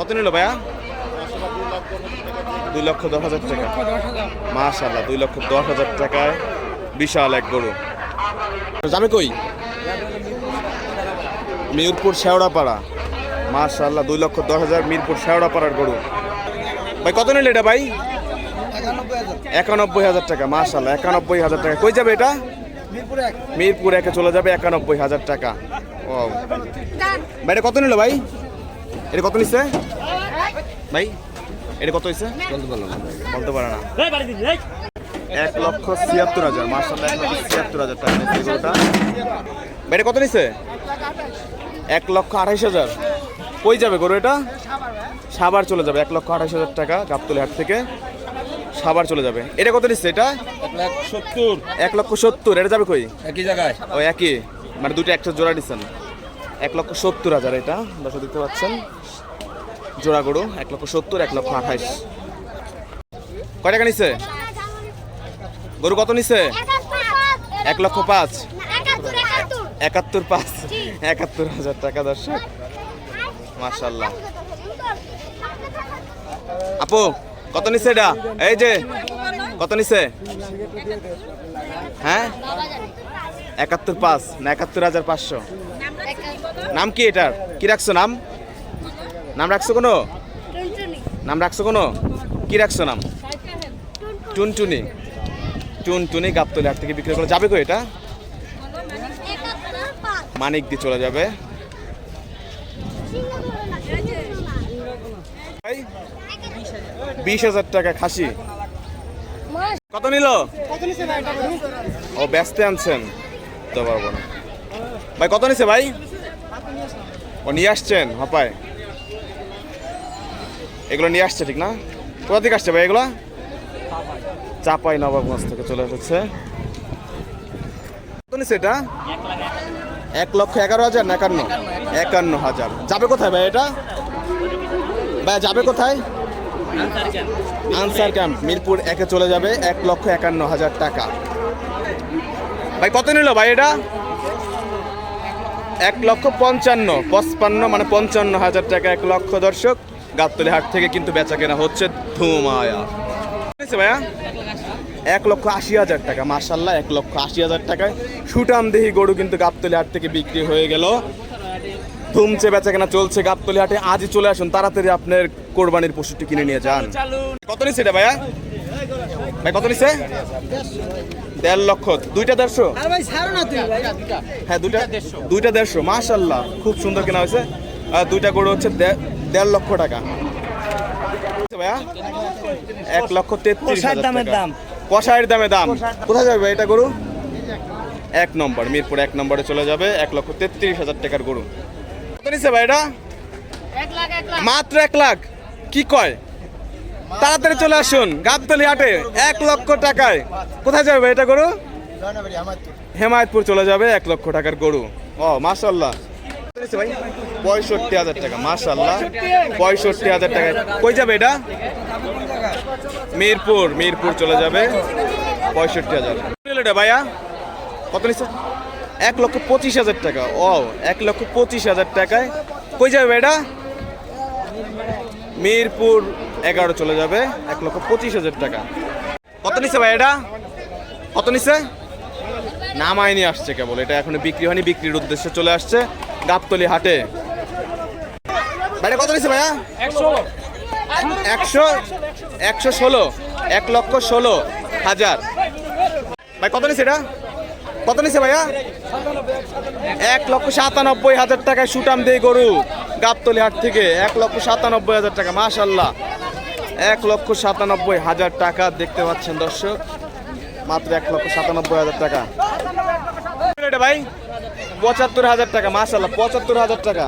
কত নিল ভাইয়া? দুই লক্ষ দশ হাজার টাকা। মাশাল্লাহ দুই লক্ষ দশ হাজার টাকায় বিশাল এক গরু। যাবে কই? মিরপুর শেওড়াপাড়া। মাশাল্লাহ দুই লক্ষ দশ হাজার মিরপুর শেওড়াপাড়ার গরু। ভাই কত নিল এটা ভাই? একানব্বই হাজার টাকা মাশাল্লাহ একানব্বই হাজার টাকা। কই যাবে এটা? মিরপুর একে। চলে যাবে একানব্বই হাজার টাকা। ও ভাই এটা কত নিল ভাই? এটা কত নিচ্ছে? ভাই এটা কত হয়েছে বলতে পারে না। এক লক্ষ ছিয়াত্তর হাজার মার্শাল্লাহ এক লক্ষ ছিয়াত্তর হাজার টাকা নিচ্ছে গরুটা এটা কত নিচ্ছে? এক লক্ষ আঠাইশ হাজার। কই যাবে গরু এটা? সাবার চলে যাবে এক লক্ষ আঠাইশ হাজার টাকা গাবতলি হাট থেকে। সাবার চলে যাবে। এটা কত নিচ্ছে এটা? সত্তর। এক লক্ষ সত্তর এটা যাবে কই? একই জায়গায়। ও একই। মানে দুটো একটা জোড়া দিচ্ছেন এক লক্ষ সত্তর হাজার এটা, দর্শক দেখতে পাচ্ছেন। জোড়া গরু, এক লক্ষ সত্তর, এক লক্ষ আঠাইশ। কয় টাকা নিচ্ছে গরু কত নিচ্ছে এক লক্ষ পাঁচ। একাত্তর পাঁচ। একাত্তর হাজার টাকা, দর্শক। মাশাল্লাহ আপু, কত নিচ্ছে এটা? এই যে, কত নিচ্ছে হ্যাঁ? একাত্তর পাঁচ, না একাত্তর হাজার পাঁচশো। নাম কি এটার কি রাখছো নাম? নাম রাখছো কোনো? নাম রাখছো কোনো? কি রাখছো নাম? টুনটুনি। টুনটুনি গাবতলি হাট থেকে বিক্রি করে যাবে কো এটা? মানিক দিয়ে চলে যাবে। বিশ হাজার টাকা খাসি। কত নিল? ও, ব্যস্ত আনছেন। তো পারব না। ভাই, কত নিছে ভাই? ও, নিয়ে আসছেন? হপায়। এগুলো নিয়ে আসছে ঠিক না? কোথা থেকে আসছে ভাই এগুলো? চাপাই নবাবগঞ্জ থেকে চলে এসেছে। এটা? এক লক্ষ এগারো হাজার না একান্ন? একান্ন হাজার। যাবে কোথায় ভাই এটা? ভাই, যাবে কোথায়? আনসার ক্যাম্প, মিরপুর একে চলে যাবে এক লক্ষ একান্ন হাজার টাকা। ভাই, কত নিল ভাই এটা? এক লক্ষ পঞ্চান্ন, পঁচপান্ন মানে পঞ্চান্ন হাজার টাকা, এক লক্ষ দর্শক। গাবতলি হাট থেকে কিন্তু বেচা কেনা হচ্ছে ধুমায়া। ভাইয়া? এক লক্ষ আশি হাজার টাকা মার্শাল্লাহ এক লক্ষ আশি হাজার টাকায়। সুটাম দেহি গরু কিন্তু গাবতলি হাট থেকে বিক্রি হয়ে গেল। ধুমছে বেচা কেনা চলছে গাবতলি হাটে। আজই চলে আসুন, তাড়াতাড়ি আপনার কোরবানির পশুটি কিনে নিয়ে যান। কত নিচ্ছে এটা ভাইয়া? ভাই, কত নিচ্ছে? দেড় লক্ষ। দুইটা দেড়শো? হ্যাঁ দুইটা দুইটা দেড়শো। মাশাল্লাহ খুব সুন্দর কেনা হয়েছে। আর দুইটা গরু হচ্ছে দে- দেড় লক্ষ টাকা। ভাইয়া এক লক্ষ তেত্রিশ হাজার দামের দাম। কষাইয়ের দামে। দাম। কোথায় যাবে ভাই এটা গরু? এক নম্বর মিরপুর এক নম্বরে চলে যাবে এক লক্ষ তেত্রিশ হাজার টাকার গরু। কত নিচ্ছে ভাই এটা? মাত্র এক লাখ। কি কয়? তাড়াতাড়ি চলে আসুন, গাবতলি হাটে এক লক্ষ টাকায়। কোথায় যাবে এটা গরু? হেমায়তপুর চলে যাবে এক লক্ষ টাকার গরু। ও মাশাল্লাহ ভাই পঁয়ষট্টি হাজার টাকা মাশাল্লাহ পঁয়ষট্টি হাজার টাকা কই যাবে এটা? মিরপুর মিরপুর চলে যাবে। পঁয়ষট্টি হাজার। এটা ভাইয়া, কত নিচ্ছে? এক লক্ষ পঁচিশ হাজার টাকা। ও, এক লক্ষ পঁচিশ হাজার টাকায়। কই যাবে এটা? মিরপুর এগারো চলে যাবে এক লক্ষ পঁচিশ হাজার টাকা। কত নিচ্ছে ভাই এটা? কত নিচ্ছে নামাই নিয়ে আসছে কেবল এটা এখনও বিক্রি হয়নি বিক্রির উদ্দেশ্যে চলে আসছে গাবতলি হাটে। ভাইটা কত নিছে ভাইয়া? একশো। একশো? ষোলো এক লক্ষ ষোলো হাজার। ভাই কত নিচ্ছে এটা? কত নিছে ভাইয়া? এক লক্ষ সাতানব্বই হাজার টাকায় সুটাম দিয়ে গরু গাবতলি হাট থেকে। এক লক্ষ সাতানব্বই হাজার টাকা মাশাল্লাহ এক লক্ষ সাতানব্বই হাজার টাকা দেখতে পাচ্ছেন দর্শক। মাত্র এক লক্ষ সাতানব্বই হাজার টাকা। ভাই, পঁচাত্তর হাজার টাকা মাশাল্লাহ পঁচাত্তর হাজার টাকা।